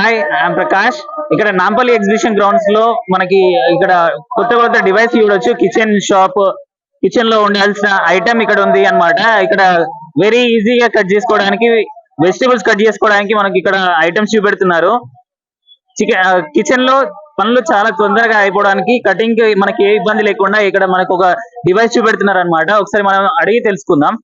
Hi I'm Prakash ఇక్కడ Nampally exhibition గ్రౌండ్స్లో మనకి ఇక్కడ కొత్త కొత్త డివైస్ చూడొచ్చు. కిచెన్ షాప్ కిచెన్లో ఉండాల్సిన ఐటమ్ ఇక్కడ ఉంది అన్నమాట. ఇక్కడ వెరీ ఈజీగా కట్ చేసుకోవడానికి వెజిటేబుల్స్ కట్ చేసుకోవడానికి మనకి ఇక్కడ ఐటమ్స్ చూపెడుతున్నారు. చికెన్ కిచెన్లో పనులు చాలా తొందరగా అయిపోవడానికి కటింగ్కి మనకి ఏ ఇబ్బంది లేకుండా ఇక్కడ మనకు ఒక డివైస్ చూపెడుతున్నారు అనమాట ఒకసారి మనం అడిగి తెలుసుకుందాం.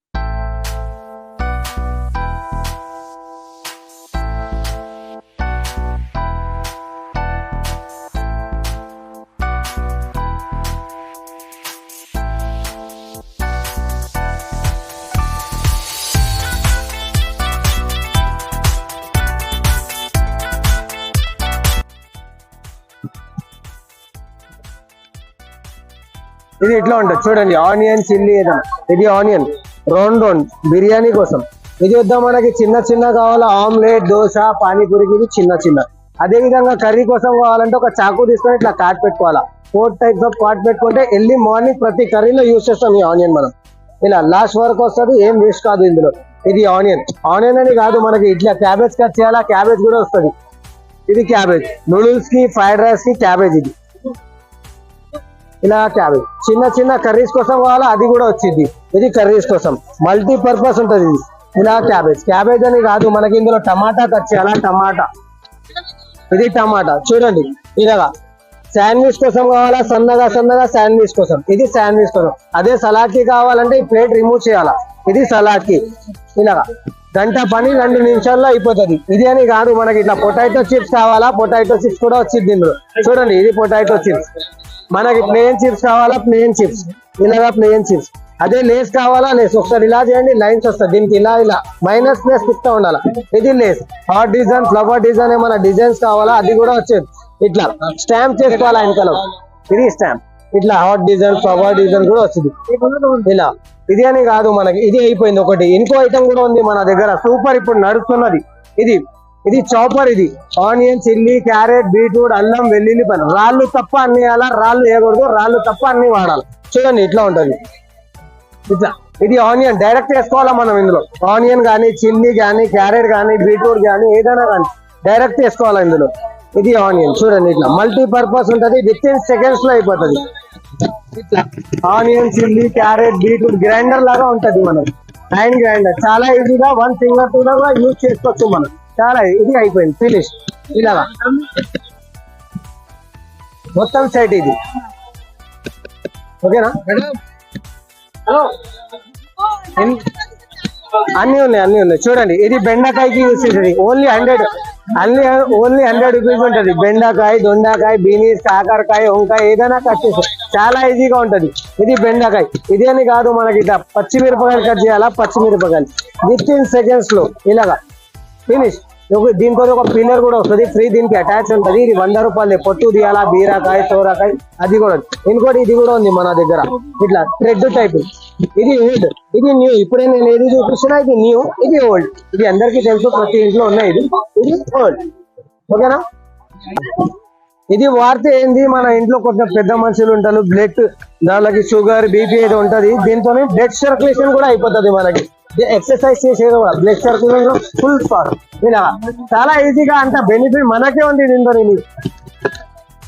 ఇది ఇట్లా ఉంటుంది? చూడండి ఆనియన్ చిల్లీ ఏదైనా ఇది ఆనియన్. Round round. బిర్యానీ కోసం. ఇది వద్ద మనకి? చిన్న చిన్న కావాలా? ఆమ్లెట్ దోశ పానీపూరికి ఇది చిన్న చిన్న. అదే విధంగా కర్రీ కోసం కావాలంటే ఒక చాకు తీసుకొని ఇట్లా కాట్ పెట్టుకోవాలా? ఫోర్ టైప్స్ ఆఫ్ కాట్ పెట్టుకుంటే ఎర్లీ మార్నింగ్ ప్రతి కర్రీలో యూస్ చేస్తాం ఈ ఆనియన్ మనం. ఇలా లాస్ట్ వరకు వస్తుంది ఏం వేస్ట్ కాదు ఇందులో. ఇది ఆనియన్. ఆనియన్ అని కాదు మనకి ఇట్లా క్యాబేజ్ కట్ చేయాలా? క్యాబేజ్ కూడా వస్తుంది. ఇది క్యాబేజ్. నూడిల్స్కి ఫ్రైడ్ రైస్కి క్యాబేజ్ ఇది. ఇలా క్యాబేజ్. చిన్న చిన్న కర్రీస్ కోసం కావాలా అది కూడా వచ్చింది. ఇది కర్రీస్ కోసం. మల్టీ పర్పస్ ఇది. ఇలా క్యాబేజ్. క్యాబేజ్ అని కాదు మనకి ఇందులో టమాటా కట్ చేయాలా? టమాటా. ఇది టమాటా. చూడండి. ఇలాగా. శాండ్విచ్ కోసం కావాలా? సన్నగా సన్నగా శాండ్విచ్ కోసం. ఇది శాండ్విచ్ కోసం. అదే సలాడ్కి కావాలంటే ఈ ప్లేట్ రిమూవ్ చేయాలా? ఇది సలాడ్కి ఇలాగా. గంట పని రెండు నిమిషాల్లో అయిపోతుంది. ఇది అని కాదు మనకి ఇట్లా పొటాటో చిప్స్ కావాలా? పొటాటో చిప్స్ కూడా వచ్చింది ఇందులో. చూడండి ఇది పొటాటో చిప్స్. మనకి ప్లేన్ చిప్స్ కావాలా ప్లేన్ చిప్స్ ఇలాగా ప్లేన్ చిప్స్ అదే లేస్ కావాలా లేస్ ఒకసారి ఇలా చేయండి లైన్స్ వస్తాయి. దీనికి ఇలా ఇలా. మైనస్ ప్లేస్ తిప్పుతూ ఉండాలి? ఇది Lay's heart design flower design ఏమైనా డిజైన్స్ కావాలా? అది కూడా వచ్చేది ఇట్లా. స్టాంప్ చేసుకోవాలి వెనకాల? ఇది స్టాంప్ ఇట్లా హార్ట్ డిజైన్ ఫ్లవర్ డిజైన్ కూడా వచ్చింది. ఇలా. ఇది అని కాదు మనకి. ఇది అయిపోయింది ఒకటి. ఇంకో ఐటమ్ కూడా ఉంది మన దగ్గర. సూపర్ ఇప్పుడు నడుస్తున్నది. ఇది ఇది చాపర్ ఇది. ఆనియన్ చిల్లీ క్యారెట్ బీట్రూట్ అల్లం వెల్లుల్లి పని రాళ్ళు తప్ప అన్ని వేయాలా? రాళ్ళు వేయకూడదు. రాళ్ళు తప్ప అన్ని వాడాలి. చూడండి ఇట్లా ఉంటుంది. ఇట్లా. ఇది ఆనియన్ డైరెక్ట్ వేసుకోవాలా మనం ఇందులో? ఆనియన్ కానీ చిల్లీ కానీ క్యారెట్ కానీ బీట్రూట్ కానీ ఏదైనా కానీ డైరెక్ట్ వేసుకోవాలా ఇందులో? ఇది ఆనియన్ చూడండి ఇట్లా. మల్టీ పర్పస్ విత్ ఇన్ సెకండ్స్లో అయిపోతుంది. ఇట్లా. Onion chilli carrot beetroot grinder లాగా ఉంటది మనకి హ్యాండ్ గ్రైండర్ చాలా ఈజీగా వన్ ఫింగర్తో యూజ్ చేసుకోవచ్చు మనం. చాలా ఇది అయిపోయింది ఫినిష్ ఇలాగా. మొత్తం సెట్ ఇది. ఓకేనా? హలో అన్ని ఉన్నాయి అన్ని ఉన్నాయి. చూడండి ఇది బెండకాయకి యూస్ చేసేది. ఓన్లీ హండ్రెడ్ అన్ని ఓన్లీ హండ్రెడ్ రూపీస్ ఉంటుంది. బెండకాయ దొండకాయ బీనీస్ కాకరకాయ వంకాయ ఏదైనా కట్ చేసి. చాలా ఈజీగా ఉంటుంది. ఇది బెండకాయ. ఇది అని కాదు మనకి ఇట్లా పచ్చిమిరపకాయలు కట్ చేయాలా? పచ్చిమిరపకాయలు. విత్ ఇన్ సెకండ్స్లో ఇలాగా. ఫినిష్ దీంతో ఒక పిల్లర్ కూడా వస్తుంది. ఫ్రీ దీనికి అటాచ్ ఉంటుంది. ఇది వంద రూపాయలు పొట్టు తీయాలా? బీరకాయ సోరకాయ అది కూడా ఇంకోటి ఇది కూడా ఉంది మన దగ్గర. ఇట్లా థ్రెడ్ టైప్ ఇది ఓల్డ్ ఇది న్యూ ఇప్పుడే నేను ఏది చూపిస్తున్నా ఇది న్యూ ఇది ఓల్డ్ ఇది అందరికీ తెలుసు. ప్రతి ఇంట్లో ఉన్నాయి ఇది. ఇది ఓల్డ్ ఓకేనా? ఇది వాడితే ఏంది? మన ఇంట్లో కొంచెం పెద్ద మనుషులు ఉంటారు. బ్లడ్ దానికి షుగర్ బీపీ ఏదో ఉంటది. దీంతో బ్లడ్ సర్క్యులేషన్ కూడా అయిపోతుంది మనకి. ఎక్సర్సైజ్ చేసేది కూడా. బ్లడ్ సర్క్యులేషన్ ఫుల్ ఫాస్ట్ ఇలా. చాలా ఈజీగా అంత బెనిఫిట్ మనకే ఉంది దీంతో